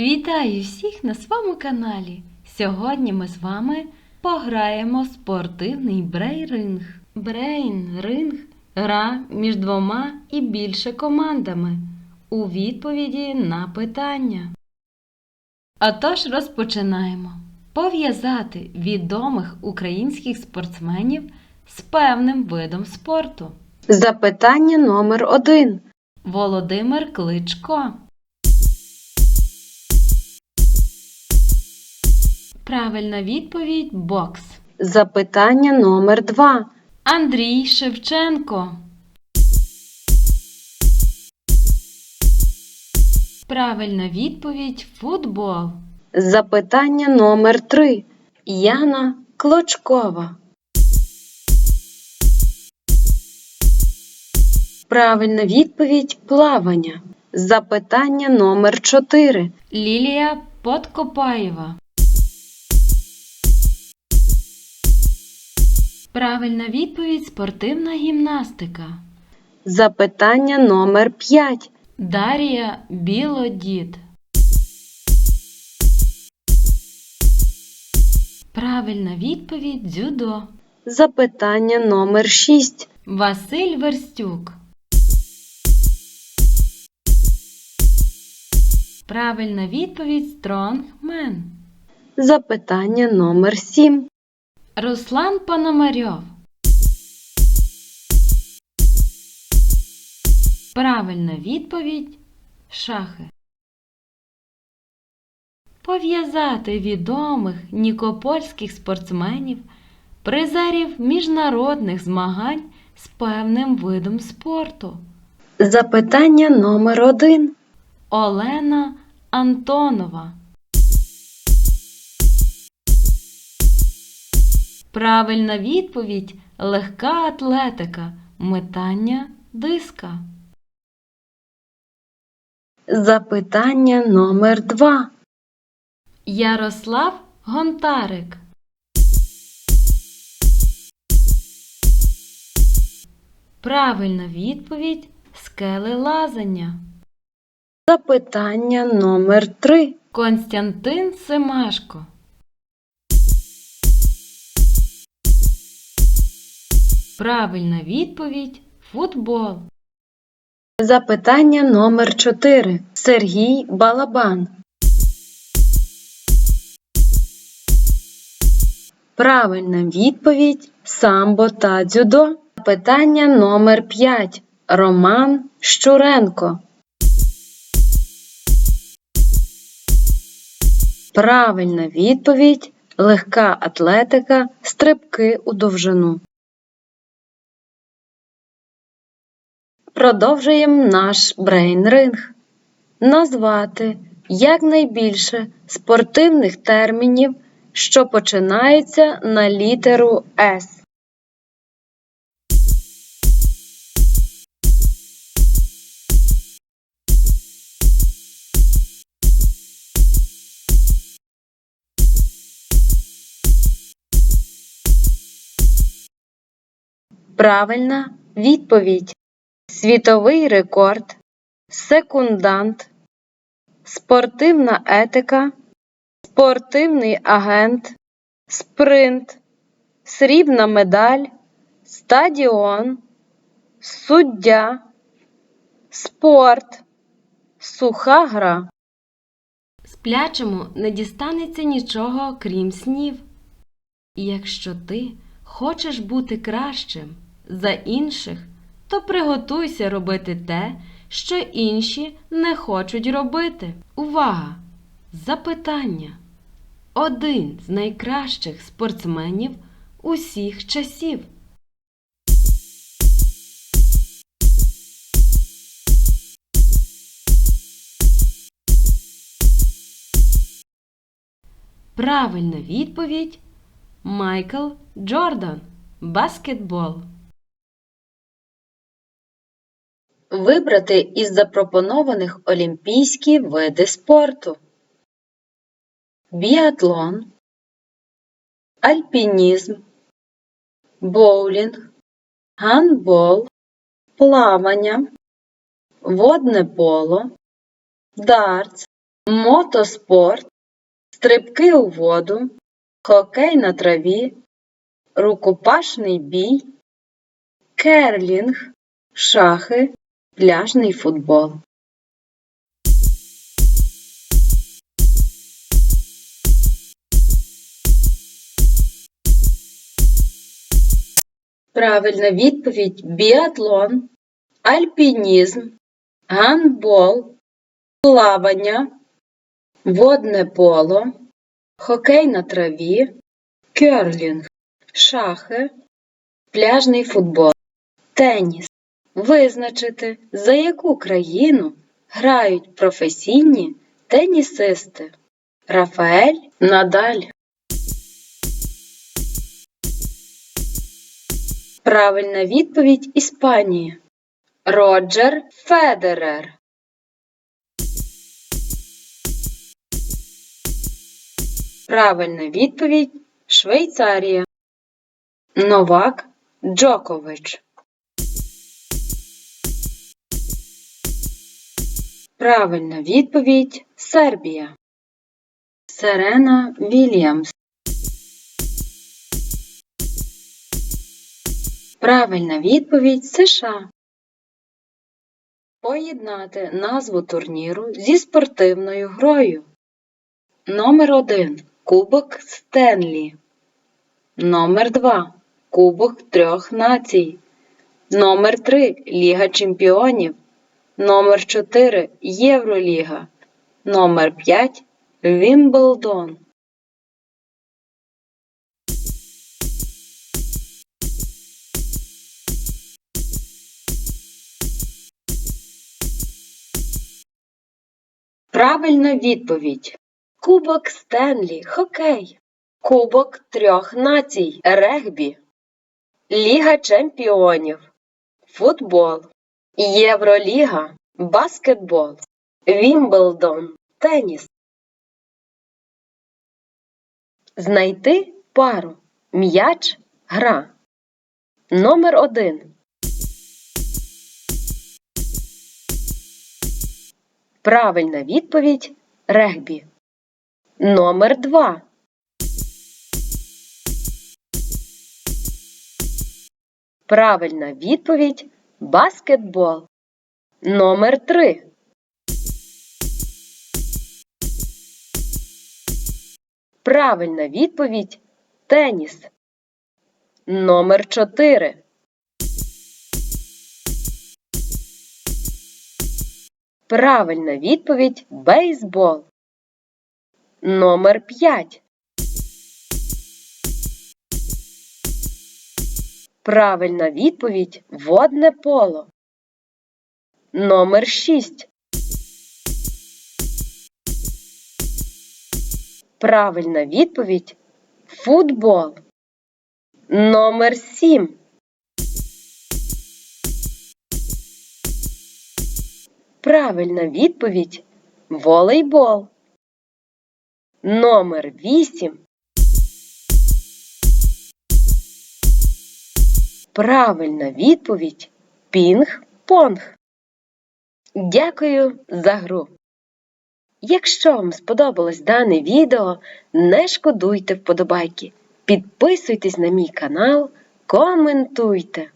Вітаю всіх на своєму каналі. Сьогодні ми з вами пограємо в спортивний брейринг. Брейн-ринг гра між двома і більше командами у відповіді на питання. Отож розпочинаємо. Пов'язати відомих українських спортсменів з певним видом спорту. Запитання номер один. Володимир Кличко. Правильна відповідь бокс. Запитання номер два. Андрій Шевченко. Правильна відповідь футбол. Запитання номер три. Яна Клочкова. Правильна відповідь плавання. Запитання номер чотири. Лілія Подкопаєва. Правильна відповідь спортивна гімнастика. Запитання номер п'ять. Дар'я Білодід. Правильна відповідь дзюдо. Запитання номер шість. Василь Верстюк. Правильна відповідь Стронгмен. Запитання номер сім. Руслан Пономарьов. Правильна відповідь шахи. Пов'язати відомих нікопольських спортсменів, призерів міжнародних змагань з певним видом спорту. Запитання номер один. Олена Антонова. Правильна відповідь легка атлетика, метання диска. Запитання номер два. Ярослав Гонтарик. Правильна відповідь скелелазання. Запитання номер три. Константин Семашко. Правильна відповідь футбол. Запитання номер 4. Сергій Балабан. Правильна відповідь самбо та дзюдо. Запитання номер 5. Роман Щуренко. Правильна відповідь легка атлетика, стрибки у довжину. Продовжуємо наш брейн-ринг. Назвати якнайбільше спортивних термінів, що починаються на літеру С. Правильна відповідь світовий рекорд, секундант, спортивна етика, спортивний агент, спринт, срібна медаль, стадіон, суддя, спорт, суха гра. Сплячому не дістанеться нічого, крім снів. І якщо ти хочеш бути кращим за інших, то приготуйся робити те, що інші не хочуть робити. Увага! Запитання. Один з найкращих спортсменів усіх часів. Правильна відповідь Майкл Джордан. Баскетбол. Вибрати із запропонованих олімпійські види спорту. Біатлон, альпінізм, боулінг, гандбол, плавання, водне поло, дартс, мотоспорт, стрибки у воду, хокей на траві, рукопашний бій, керлінг, шахи, пляжний футбол. Правильна відповідь біатлон, альпінізм, гандбол, плавання, водне поло, хокей на траві, керлінг, шахи, пляжний футбол, теніс. Визначити, за яку країну грають професійні тенісисти. Рафаель Надаль. Правильна відповідь Іспанії. Роджер Федерер. Правильна відповідь Швейцарія. Новак Джокович. Правильна відповідь Сербія. Серена Вільямс. Правильна відповідь США. Поєднати назву турніру зі спортивною грою. Номер 1. Кубок Стенлі. Номер 2. Кубок трьох націй. Номер 3. Ліга чемпіонів. Номер 4. Євроліга. Номер 5. Вімблдон. Правильна відповідь. Кубок Стенлі, хокей. Кубок трьох націй, регбі. Ліга чемпіонів, футбол. Євроліга, баскетбол. Вімблдон, теніс. Знайти пару. М'яч, гра. Номер один. Правильна відповідь регбі. Номер 2. Правильна відповідь баскетбол. Номер 3. Правильна відповідь теніс. Номер 4. Правильна відповідь бейсбол. Номер 5. Правильна відповідь водне поло. Номер 6. Правильна відповідь футбол. Номер 7. Правильна відповідь волейбол. Номер 8. Правильна відповідь пінг-понг. Дякую за гру. Якщо вам сподобалось дане відео, не шкодуйте вподобайки. Підписуйтесь на мій канал, коментуйте.